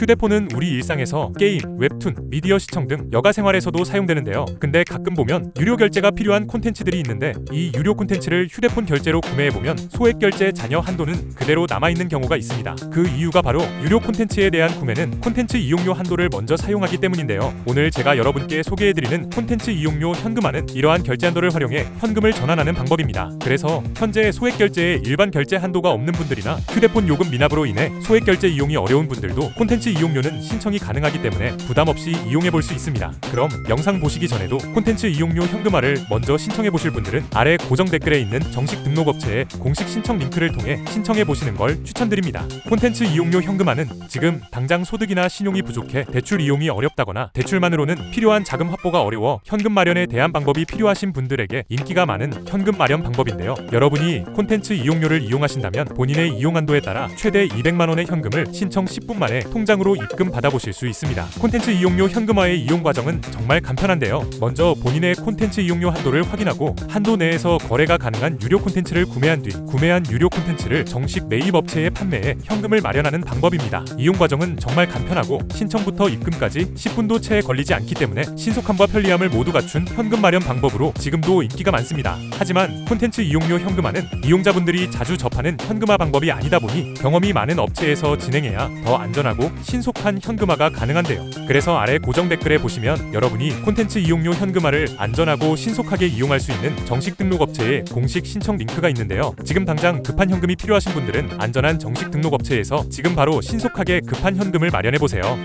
휴대폰은 우리 일상에서 게임, 웹툰, 미디어 시청 등 여가 생활에서도 사용되는데요. 근데 가끔 보면 유료 결제가 필요한 콘텐츠들이 있는데 이 유료 콘텐츠를 휴대폰 결제로 구매해 보면 소액 결제 잔여 한도는 그대로 남아 있는 경우가 있습니다. 그 이유가 바로 유료 콘텐츠에 대한 구매는 콘텐츠 이용료 한도를 먼저 사용하기 때문인데요. 오늘 제가 여러분께 소개해 드리는 콘텐츠 이용료 현금화는 이러한 결제 한도를 활용해 현금을 전환하는 방법입니다. 그래서 현재 소액 결제에 일반 결제 한도가 없는 분들이나 휴대폰 요금 미납으로 인해 소액 결제 이용이 어려운 분들도 콘텐츠 이용료는 신청이 가능하기 때문에 부담 없이 이용해 볼 수 있습니다. 그럼 영상 보시기 전에도 콘텐츠 이용료 현금화를 먼저 신청해 보실 분들은 아래 고정 댓글에 있는 정식 등록 업체의 공식 신청 링크를 통해 신청해 보시는 걸 추천드립니다. 콘텐츠 이용료 현금화는 지금 당장 소득이나 신용이 부족해 대출 이용이 어렵다거나 대출만으로는 필요한 자금 확보가 어려워 현금 마련에 대한 방법이 필요하신 분들에게 인기가 많은 현금 마련 방법인데요. 여러분이 콘텐츠 이용료를 이용하신다면 본인의 이용 한도에 따라 최대 200만 원의 현금을 신청 10분 만에 통장으로 입금 받아보실 수 있습니다. 콘텐츠 이용료 현금화의 이용 과정은 정말 간편한데요. 먼저 본인의 콘텐츠 이용료 한도를 확인하고 한도 내에서 거래가 가능한 유료 콘텐츠를 구매한 뒤 구매한 유료 콘텐츠를 정식 매입 업체에 판매해 현금을 마련하는 방법입니다. 이용 과정은 정말 간편하고 신청부터 입금까지 10분도 채 걸리지 않기 때문에 신속함과 편리함을 모두 갖춘 현금 마련 방법으로 지금도 인기가 많습니다. 하지만 콘텐츠 이용료 현금화는 이용자분들이 자주 접하는 현금화 방법이 아니다 보니 경험이 많은 업체에서 진행해야 더 안전하고 신속한 현금화가 가능한데요. 그래서 아래 고정 댓글에 보시면 여러분이 콘텐츠 이용료 현금화를 안전하고 신속하게 이용할 수 있는 정식 등록 업체의 공식 신청 링크가 있는데요. 지금 당장 급한 현금이 필요하신 분들은 안전한 정식 등록 업체에서 지금 바로 신속하게 급한 현금을 마련해 보세요.